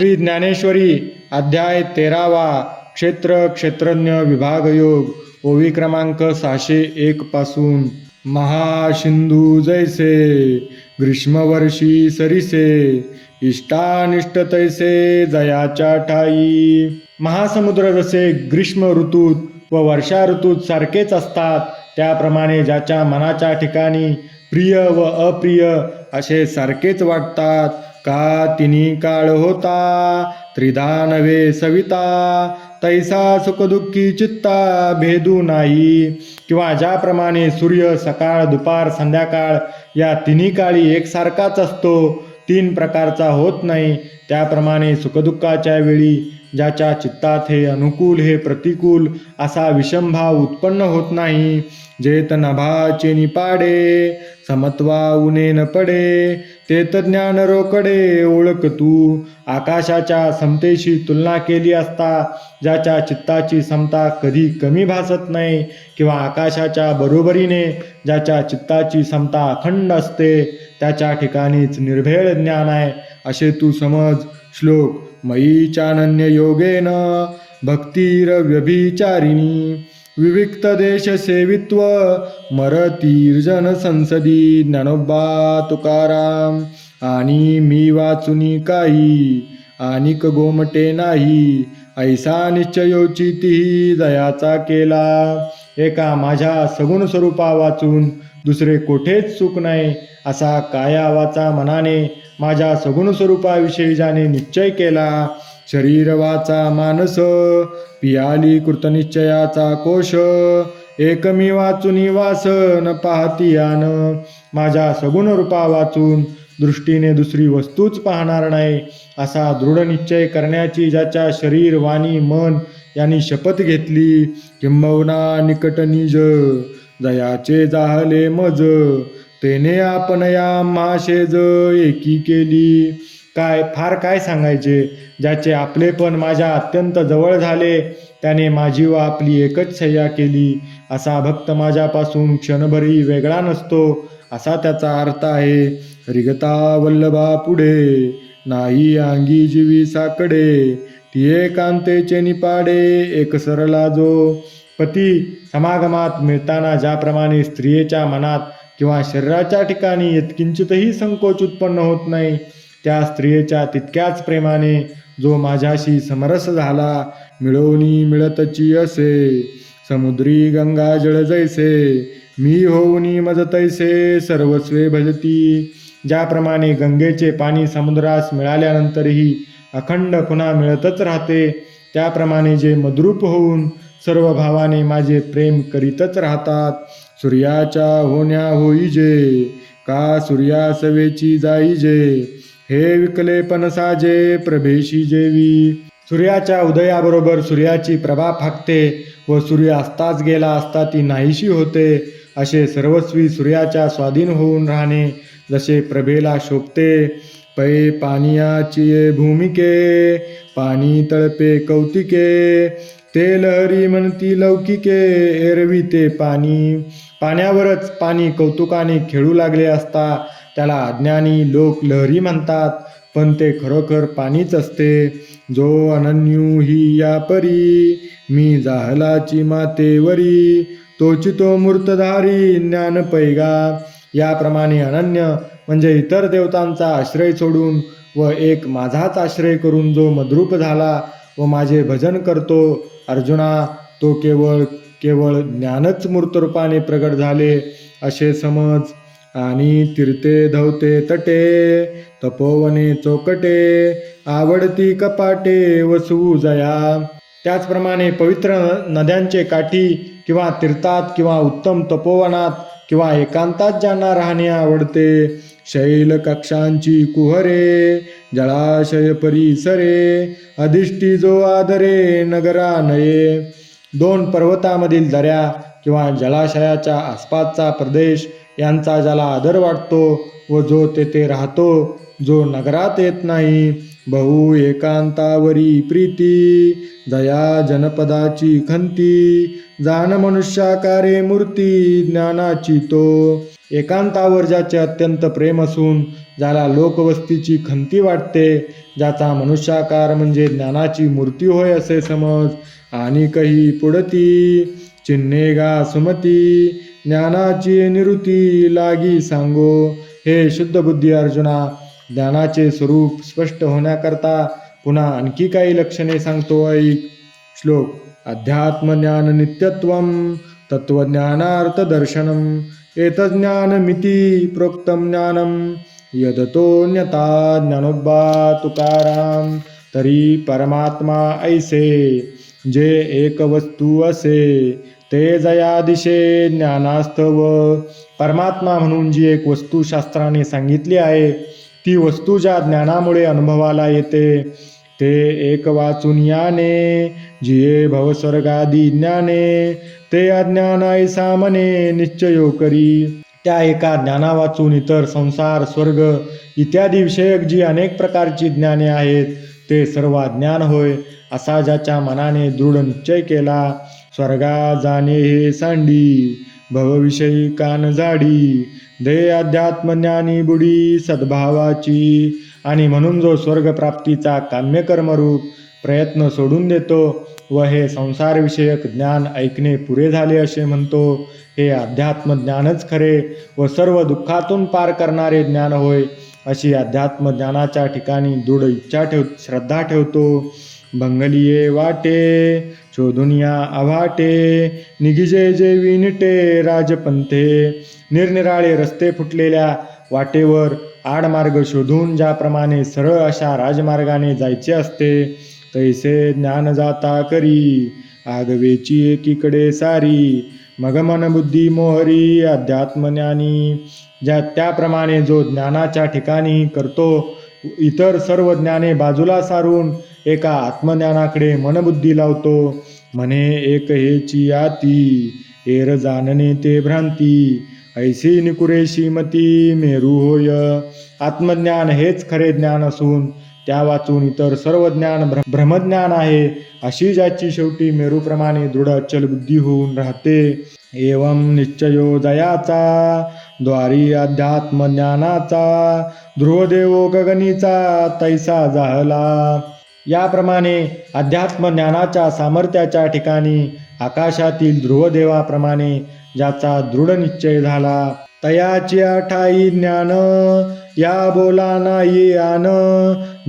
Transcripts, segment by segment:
श्री ज्ञानेश्वरी अध्याय तेरावा क्षेत्र क्षेत्रज्ञ विभाग योग ओवी क्रमांक सहाशे एक पासून. महासिंधू जैसे ग्रीष्मवर्षी सरिसे इष्टानिष्ट तैसे जयाच्या ठाई. महासमुद्र जसे ग्रीष्म ऋतूत व वर्षा ऋतूत सारखेच असतात त्याप्रमाणे ज्याच्या मनाच्या ठिकाणी प्रिय व अप्रिय असे सारखेच वाटतात. का तिन्ही काळ होता? त्रिधा नव्हे सविता तैसा सुखदुःखी चित्ता भेदू नाही. किंवा ज्याप्रमाणे सूर्य सकाळ दुपार संध्याकाळ या तिन्ही काळी एकसारखाच असतो तीन प्रकारचा होत नाही. त्याप्रमाणे सुखदुःखाच्या वेळी ज्याच्या चित्तात हे अनुकूल हे प्रतिकूल असा विषमभाव उत्पन्न होत नाही. जेत नभाचे निपाडे समत्वा उने न पडे ते ज्ञान रोकडे ओळख तू. आकाशाच्या समतेशी तुलना केली असता ज्याच्या चित्ताची समता कधी कमी भासत नाही किंवा आकाशाच्या बरोबरीने ज्याच्या चित्ताची समता अखंड असते त्याच्या ठिकाणीच निर्भेळ ज्ञान आहे. असे तू समज श्लोक. मयी चानन्य योगेन भक्तिरव्यभिचारिणी. विविक्त देश सेवित्व मरतीर्जन संसदी ज्ञानोबा तुकाराम आणि मी वाचुनी काही आणिक गोमटे नाही ऐसा निश्चयोची दयाचा केला। एका माझ्या सगुण स्वरूपा वाचून दुसरे कोठेच चूक नाही असा कायावाचा मनाने माझ्या सगुण स्वरूपाविषयी ज्याने निश्चय केला शरीर वाचा मानस पियाली कृतनिश्चयाचा कोश एकमी वाचून वास न पाहती यान. माझ्या सगुण रूपा वाचून दृष्टीने दुसरी वस्तूच पाहणार नाही असा दृढ निश्चय करण्याची ज्याच्या शरीर वाणी मन यांनी शपथ घेतली किंबहुना निकट निज जयाचे जाहले मज तेने आपण या माशेज एकी केली. काय फार काय सांगायचे? ज्याचे आपलेपण माझ्या अत्यंत जवळ झाले त्याने माझी व आपली एकच सह्या केली. असा भक्त माझ्यापासून क्षणभरी वेगळा नसतो असा त्याचा अर्थ आहे रिगता वल्लभा पुढे नाही अंगी जीवी साकडे तिये कांतेचे निपाडे एक सरला जो. पती समागमात मिळताना ज्याप्रमाणे स्त्रियेच्या मनात किंवा शरीराच्या ठिकाणी यत्किंचितही संकोच उत्पन्न होत नाही त्या स्त्रियेच्या तितक्याच प्रेमाने जो माझ्याशी समरस झाला मिळवणी मिळतची असे. समुद्री गंगा जळ जैसे मी होऊनी मज तैसे सर्वस्वे भजती. ज्याप्रमाणे गंगेचे पाणी समुद्रास मिळाल्यानंतरही अखंड पुन्हा मिळतच राहते त्याप्रमाणे जे मद्रूप होऊन सर्व भावाने माझे प्रेम करीतच राहतात सूर्याच्या होण्या होईजे का सूर्या सवेची जाईजे? हे विकले पणसाजे प्रभेशी जेवी. सूर्याच्या उदयाबरोबर सूर्याची प्रभा फाकते व सूर्य अस्ताच गेला असता ती नाहीशी होते. असे सर्वस्वी सूर्याच्या स्वाधीन होऊन राहणे जसे प्रभेला शोभते. पै पानियाची भूमिके पाणी तळपे कौतिके ते लहरी म्हणती लौकिके एरवी ते पाणी. पाण्यावरच पाणी कौतुकाने खेळू लागले असता त्याला अज्ञानी लोक लहरी म्हणतात पण ते खरोखर पाणीच असते. जो अनन्यू ही या परी मी जाहलाची मातेवरी. तोची तो मूर्तधारी ज्ञान पैगा. याप्रमाणे अनन्य म्हणजे इतर देवतांचा आश्रय सोडून व एक माझाच आश्रय करून जो मद्रूप झाला व माझे भजन करतो अर्जुना तो केवळ केवळ ज्ञानच मूर्तरूपाने प्रगट झाले असे समज आणि तिरते धवते तटे तपोवने चौकटे आवडती कपाटे वसू जया त्याचप्रमाणे पवित्र नद्यांचे काठी किंवा तीर्थात किंवा उत्तम तपोवनात किंवा एकांतात ज्यांना राहणे आवडते शैल कक्षांची कुहरे जळाशय परिसरे अधिष्ठी जो आदरे नगरा नये दोन पर्वतामधील दऱ्या किंवा जलाशयाच्या आसपासचा प्रदेश यांचा ज्याला आदर वाटतो व जो तेथे राहतो जो नगरात येत नाही बहु एकांतावरी प्रीती दया जनपदाची खंती जाण मनुष्याकारे मूर्ती ज्ञानाची तो. एकांतावर ज्याचे अत्यंत प्रेम असून ज्याला लोकवस्तीची खंती वाटते ज्याचा मनुष्याकार म्हणजे ज्ञानाची मूर्ती होय असे समज. आणि काही पुढती चिन्हेगा सुमती ज्ञानाची निवृत्ती लागी सांगो. हे शुद्ध बुद्धी अर्जुना ज्ञानाचे स्वरूप स्पष्ट होण्याकरता पुन्हा आणखी काही लक्षणे सांगतो ऐक श्लोक अध्यात्मज्ञान नित्यत्वम तत्त्वज्ञानार्थदर्शनम एतज्ज्ञानमिती प्रोक्तम ज्ञानम यदतोन्यता ज्ञानोबा तुकाराम तरी परमात्मा ऐसे जे एक वस्तू असे ते जया दिशे ज्ञानास्तव. परमात्मा म्हणून जी एक वस्तू शास्त्राने सांगितली आहे ती वस्तू ज्या ज्ञानामुळे अनुभवाला येते ते एक वाचून याने जिये भवस्वर्गादी ज्ञाने ते अज्ञान सामने निश्चयो करी. त्या एका ज्ञाना वाचून इतर संसार स्वर्ग इत्यादी विषयक जी अनेक प्रकारची ज्ञाने आहेत ते सर्व ज्ञान होय असा ज्याच्या मनाने दृढ निश्चय केला स्वर्गा जाणे हे सांडी भवविषयी कान जाडी दे अध्यात्मज्ञानी बुडी सद्भावाची. आणि म्हणून जो स्वर्गप्राप्तीचा काम्यकर्मरूप प्रयत्न सोडून देतो व हे संसारविषयक ज्ञान ऐकणे पुरे झाले असे म्हणतो हे अध्यात्म ज्ञानच खरे व सर्व दुःखातून पार करणारे ज्ञान होय अशी अध्यात्म ज्ञानाच्या ठिकाणी दृढ इच्छा ठेव श्रद्धा ठेवतो. भंगलिये वाटे शोधुनिया आभाटे निघिजे जे विनटे राजपंथे. निरनिराळे रस्ते फुटलेल्या वाटेवर आडमार्ग शोधून ज्याप्रमाणे सरळ अशा राजमार्गाने जायचे असते तैसे ज्ञान जाता करी. आगवेची एकीकडे सारी मग मन बुद्धी मोहरी अध्यात्मज्ञानी. ज्या त्याप्रमाणे जो ज्ञानाच्या ठिकाणी करतो इतर सर्व ज्ञाने बाजूला सारून एका आत्मज्ञानाकडे मनबुद्धी लावतो. म्हणे एक हेची आती एर जाणणे ते भ्रांती ऐसी निकुरेशी मती मेरू होय. आत्मज्ञान हेच खरे ज्ञान असून त्या वाचून इतर सर्व ज्ञान भ्र भ्रमज्ञान आहे. अशी ज्याची शेवटी मेरूप्रमाणे दृढ अचल बुद्धी होऊन राहते. एवं निश्चयो जयाचा द्वारी अध्यात्मज्ञानाचा ध्रुवदेवो गगनीचा तैसा जाहला. याप्रमाणे अध्यात्मज्ञानाच्या सामर्थ्याच्या ठिकाणी आकाशातील ध्रुवदेवाप्रमाणे ज्याचा दृढ निश्चय झाला तयाची आठाई ज्ञान या बोला नाही आन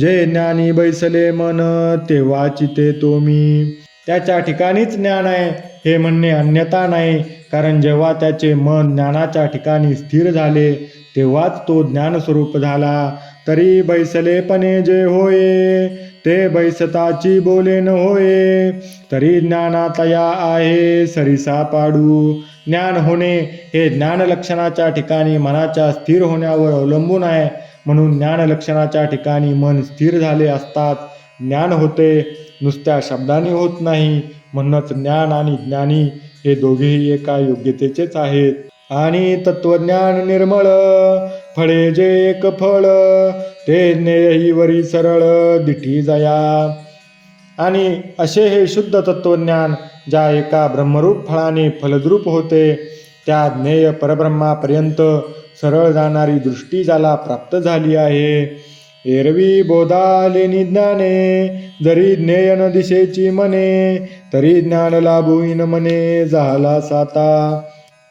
जे ज्ञानी बैसले मन तेव्हा चिते तो मी त्याच्या ठिकाणीच ज्ञान आहे हे म्हणणे अन्यथा नाही कारण जेव्हा त्याचे मन ज्ञानाच्या ठिकाणी स्थिर झाले तेव्हाच तो ज्ञानस्वरूप झाला. तरी बैसलेपणे जे होये ते बैसताची बोले न होये तरी ज्ञानातया आहे सरिसा पाडू. ज्ञान होणे हे ज्ञान लक्षणाच्या ठिकाणी मनाच्या स्थिर होण्यावर अवलंबून आहे. म्हणून ज्ञान लक्षणाच्या ठिकाणी मन स्थिर झाले असतात. ज्ञान होते नुसत्या शब्दाने होत नाही. म्हणूनच ज्ञान आणि ज्ञानी हे दोघेही एका योग्यतेचेच आहेत. आणि तत्वज्ञान निर्मळ फळे जे एक फळ ते ज्ञेयही वरी सरळ दिठी जया. आणि असे हे शुद्ध तत्वज्ञान ज्या एका ब्रह्मरूप फळाने फलद्रूप होते त्या ज्ञेय परब्रह्मापर्यंत सरळ जाणारी दृष्टी ज्याला प्राप्त झाली आहे. एरवी बोधाले ज्ञाने जरी ज्ञेय न दिशेची मने तरी ज्ञान लाभून मने झाला साता.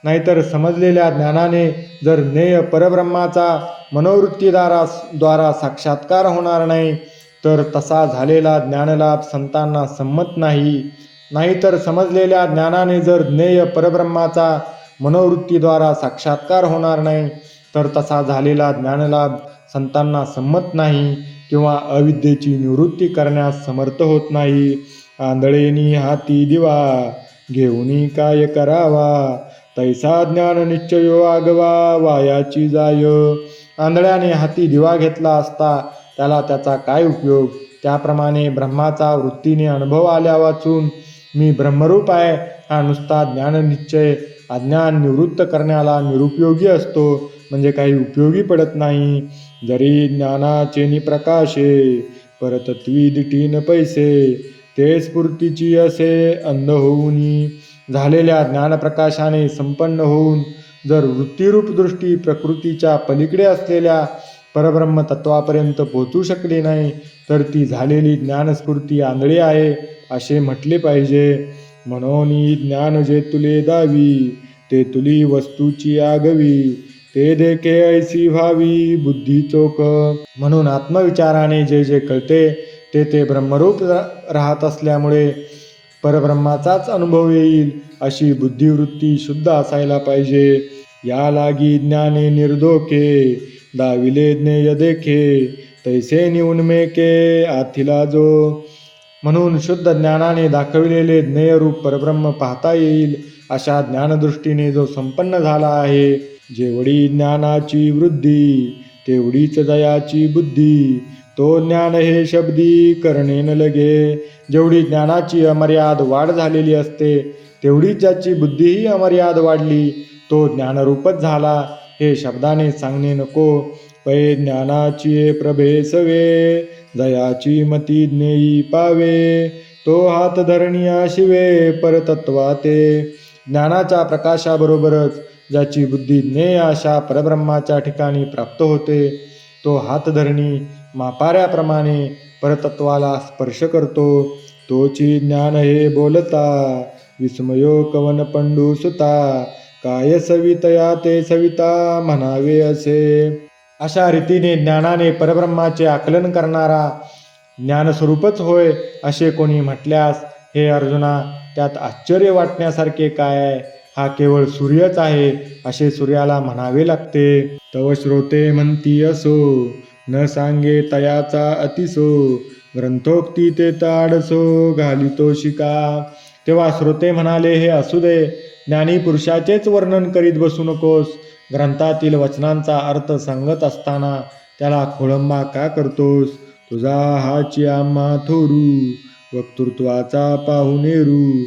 नाहीतर समजलेल्या ज्ञानाने जर ज्ञेय परब्रह्माचा मनोवृत्तीद्वारा द्वारा साक्षात्कार होणार नाही तर तसा झालेला ज्ञानलाभ संतांना संमत नाही. नाहीतर समजलेल्या ज्ञानाने जर ज्ञेय परब्रह्माचा मनोवृत्तीद्वारा साक्षात्कार होणार नाही तर तसा झालेला ज्ञानलाभ संतांना संमत नाही किंवा अविद्येची निवृत्ती करण्यास समर्थ होत नाही. आंधळेनी हाती दिवा घेऊनी काय करावा? तैसा ज्ञान निश्चयो आगवा वायाची जाय. आंधळ्याने हाती दिवा घेतला असता त्याला त्याचा काय उपयोग? त्याप्रमाणे ब्रह्माचा वृत्तीने अनुभव आल्या वाचून मी ब्रह्मरूप आहे. हा नुसता ज्ञाननिश्चय अज्ञान निवृत्त करण्याला निरुपयोगी असतो म्हणजे काही उपयोगी पडत नाही. जरी ज्ञानाचे निप्रकाशे परतत्वी दिटीन पैसे ते स्फूर्तीची असे अंध होऊनी झालेल्या ज्ञानप्रकाशाने संपन्न होऊन जर वृत्तीरूप दृष्टी प्रकृतीच्या पलीकडे असलेल्या परब्रह्म तत्वापर्यंत पोहोचू शकली नाही तर ती झालेली ज्ञानस्फूर्ती आंधळी आहे असे म्हटले पाहिजे. म्हणून ज्ञान जे तुले दावी ते तुली वस्तूची आगवी ते देखे ऐसी व्हावी बुद्धी चोख. म्हणून आत्मविचाराने जे जे कळते ते ते ब्रह्मरूप राहत असल्यामुळे परब्रह्माचाच अनुभव येईल. अशी बुद्धिवृत्ती शुद्ध असायला पाहिजे. या लागी ज्ञाने निर्दोके दाविले ज्ञेय देखे. तैसे निउन्मेके आथिला जो. म्हणून शुद्ध ज्ञानाने दाखविलेले ज्ञेयरूप परब्रह्म पाहता येईल. अशा ज्ञानदृष्टीने जो संपन्न झाला आहे जेवढी ज्ञानाची वृद्धी तेवढीच दयाची बुद्धी. तो ज्ञान हे शब्दी करणेन लगे. जेवढी ज्ञानाची अमर्याद वाढ झालेली असते तेवढी ज्याची बुद्धीही अमर्याद वाढली तो ज्ञानरूपच झाला. हे शब्दाने सांगणे नको. पै ज्ञानाची प्रभे सवे दयाची मती ज्ञेयी पावे. तो हात धरणिया शिवे परतत्वा ते ज्ञानाच्या प्रकाशाबरोबरच ज्याची बुद्धी ज्ञेय अशा परब्रह्माच्या ठिकाणी प्राप्त होते तो हातधरणी मापाऱ्याप्रमाणे परतत्वाला स्पर्श करतो. तोची ज्ञान हे बोलता विस्मयो कवन पंडू सुता काय सवितया ते सविता म्हणावे असे. अशा रीतीने ज्ञानाने परब्रह्माचे आकलन करणारा ज्ञानस्वरूपच होय असे कोणी म्हटल्यास हे अर्जुना त्यात आश्चर्य वाटण्यासारखे काय? आहे हा केवळ सूर्यच आहे असे सूर्याला म्हणावे लागते. तव श्रोते म्हणती असो न सांगे तयाचा अतिसो ग्रंथोक्ती ते ताडसो घालितो शिका. तेव्हा श्रोते म्हणाले हे असू दे ज्ञानी पुरुषाचेच वर्णन करीत बसू नकोस. ग्रंथातील वचनांचा अर्थ सांगत असताना त्याला खोळंबा का करतोस? तुझा हाची आम्हा थोरू वक्तृत्वाचा पाहुणेरू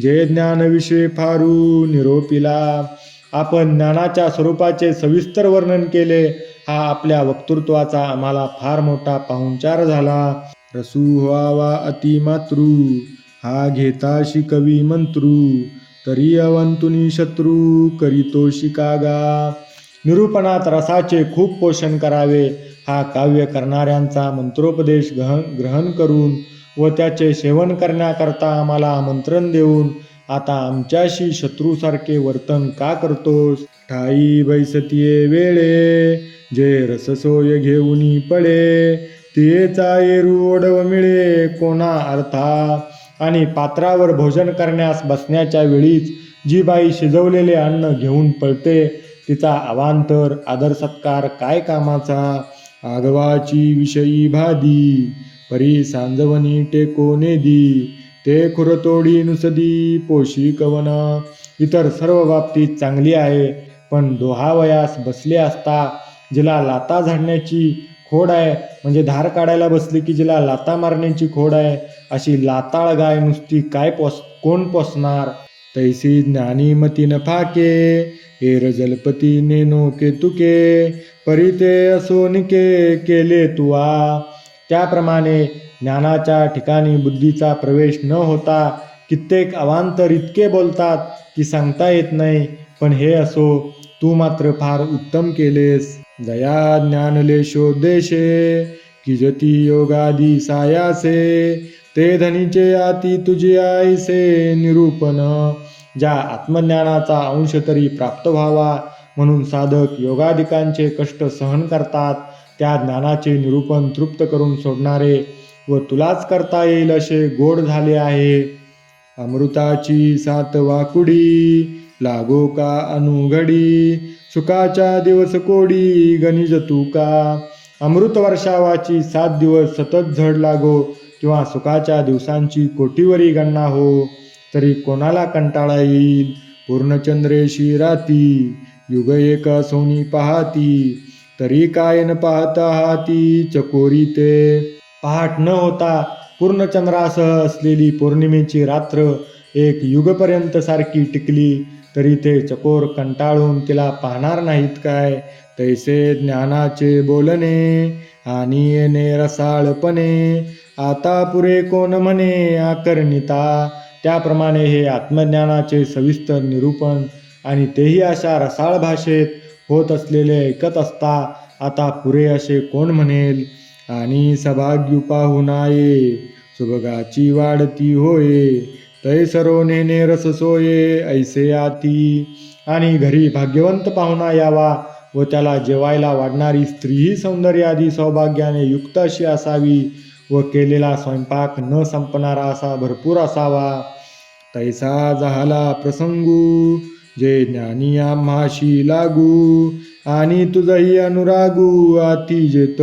जे ज्ञानविषय फारू निरोपिला. आपण ज्ञानाच्या स्वरूपाचे सविस्तर वर्णन केले हा आपल्या वक्तृत्वाचा आम्हाला फार मोठा पाहुणचार झाला. रसू व्हावा अतिमातृ हा घेता शिकवी मंत्रू तरी अवंतुनी शत्रू करीतो शिकागा निरूपणात रसाचे खूप पोषण करावे हा काव्य करणाऱ्यांचा मंत्रोपदेश ग्रहण ग्रहण करून व त्याचे सेवन करण्याकरता आम्हाला आमंत्रण देऊन आता आमच्याशी शत्रूसारखे वर्तन का करतोस? ठाई बैसतीये वेळे जे रससोय घेऊनी पडे तियेचा एरू ओढव मिळे कोणा अर्था आणि पात्रावर भोजन करण्यास बसण्याच्या वेळीच जी बाई शिजवलेले अन्न घेऊन पळते. तिचा अवांतर आदर सत्कार काय कामाचा? आगवाची विषयी भादी परी सांजवनी टेको नेदी ते खुरतोडी नुसदी पोशी कवना. इतर सर्व बाबतीत चांगली आहे पण दोहावयास बसले असता जिला लाता झाडण्याची खोड आहे. म्हणजे धार काढायला बसली की जिला लाता मारण्याची खोड आहे. अशी लाताळ गाय नुसती काय पोस कोण पोसणार? तैसी ज्ञानी मतीन फाके एर जलपती नेनो के तुके परिते असो निके केले तुआ. त्याप्रमाणे ज्ञानाच्या ठिकाणी बुद्धीचा प्रवेश न होता कित्येक अवांतर इतके बोलतात की सांगता येत नाही पण हे असो तू मात्र फार उत्तम केलेस. दया ज्ञानलेशोद्देशे की जती योगादी सायासे ते धनीचे आती तुझे आईसे निरूपण. ज्या आत्मज्ञानाचा अंश तरी प्राप्त व्हावा म्हणून साधक योगादिकांचे कष्ट सहन करतात. त्या ज्ञानाचे निरूपण तृप्त करून सोडणारे व तुलाच करता येईल असे गोड झाले आहे. अमृताची सात वाकुडी लागो का अनुघडी सुखाच्या दिवस कोडी गणिज तू का? अमृत वर्षावाची सात दिवस सतत झड लागो किंवा सुखाच्या दिवसांची कोटीवरी गणना हो तरी कोणाला कंटाळा येईल? पूर्णचंद्रेशी राती युग एक सोनी पहाती तरी काय न पाहता हाती चकोरी ते पहाट न होता पूर्णचंद्रासह असलेली पौर्णिमेची रात्र एक युगपर्यंत सारखी टिकली तरी ते चकोर कंटाळून तिला पाहणार नाहीत काय? तैसे ज्ञानाचे बोलणे आणि येणे रसाळपणे. आता पुरे कोण म्हणे आकर्णिता? त्याप्रमाणे हे आत्मज्ञानाचे सविस्तर निरूपण आणि तेही अशा रसाळ भाषेत होत असलेले ऐकत असता आता पुरे असे कोण म्हणेल? आणि सभाग्युपा हुनाये सुभगाची वाढती होये तै सर्व नेने रससोये ऐसे आती. आणि घरी भाग्यवंत पाहुणा यावा व त्याला जेवायला वाढणारी स्त्रीही सौंदर्यादी सौभाग्याने युक्त अशी असावी व केलेला स्वयंपाक न संपणारा असा भरपूर असावा. तैसा झाला प्रसंगू जे ज्ञानी आम्हाशी लागू आणि तुझही अनुरागू आती जेत.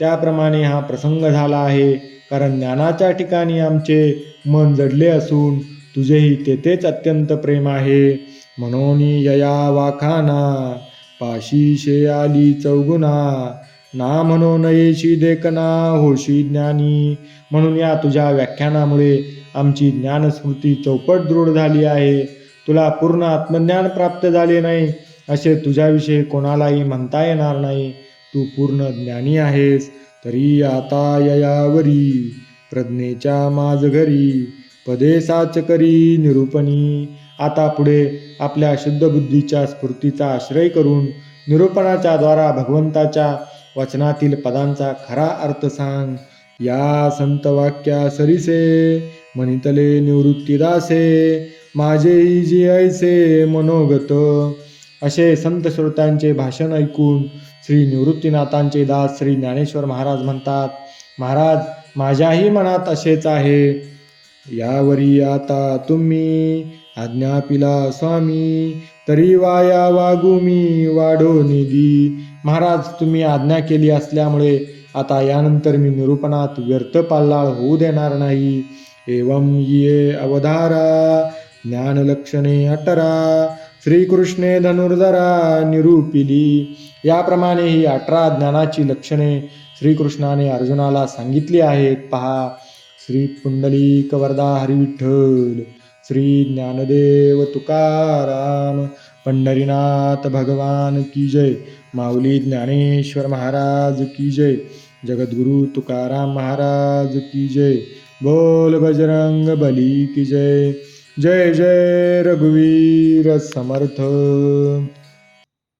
त्याप्रमाणे हा प्रसंग झाला आहे कारण ज्ञानाच्या ठिकाणी आमचे मन जडले असून तुझेही तेथेच अत्यंत प्रेम आहे. म्हणून यया वाखाना पाशी शे आली चौगुना ना म्हणून नयेशी देखना होशी ज्ञानी. म्हणून या तुझ्या व्याख्यानामुळे आमची ज्ञानस्मृती चौपट दृढ झाली आहे. तुला पूर्ण आत्मज्ञान प्राप्त झाले नाही असे तुझ्याविषयी कोणालाही म्हणता येणार नाही. तू पूर्ण ज्ञानी आहेस तरी आता ययावरी. प्रज्ञेच्या माझ घरी पदे साच करी निरूपणी. आता पुढे आपल्या शुद्ध बुद्धीच्या स्फूर्तीचा आश्रय करून निरूपणाच्या द्वारा भगवंताच्या वचनातील पदांचा खरा अर्थ सांग. या संत वाक्या सरिसे मनितले निवृत्तीदासे. माझेही जियायचे ऐसे मनोगत. असे संत श्रोत्यांचे भाषण ऐकून श्री निवृत्तीनाथांचे दास श्री ज्ञानेश्वर महाराज म्हणतात महाराज माझ्याही मनात असेच आहे. यावरी आता तुम्ही आज्ञा पिला स्वामी तरी वाया वागू मी वाढो निधी. महाराज तुम्ही आज्ञा केली असल्यामुळे आता यानंतर मी निरूपणात व्यर्थ पाल्लाळ होऊ देणार नाही. एवं ये अवधारा ज्ञानलक्षणे अठरा श्रीकृष्णे धनुर्धरा निरूपिली. याप्रमाणे ही अठरा ज्ञानाची लक्षणे श्रीकृष्णाने अर्जुनाला सांगितली आहेत. पहा. श्री पुंडलिक वरदा हरिविठ्ठल. श्री ज्ञानदेव तुकाराम. पंढरीनाथ भगवान की जय. माऊली ज्ञानेश्वर महाराज की जय. जगद्गुरु तुकाराम महाराज की जय. बोल बजरंग बली की जय. जय जय रघुवीर समर्थ।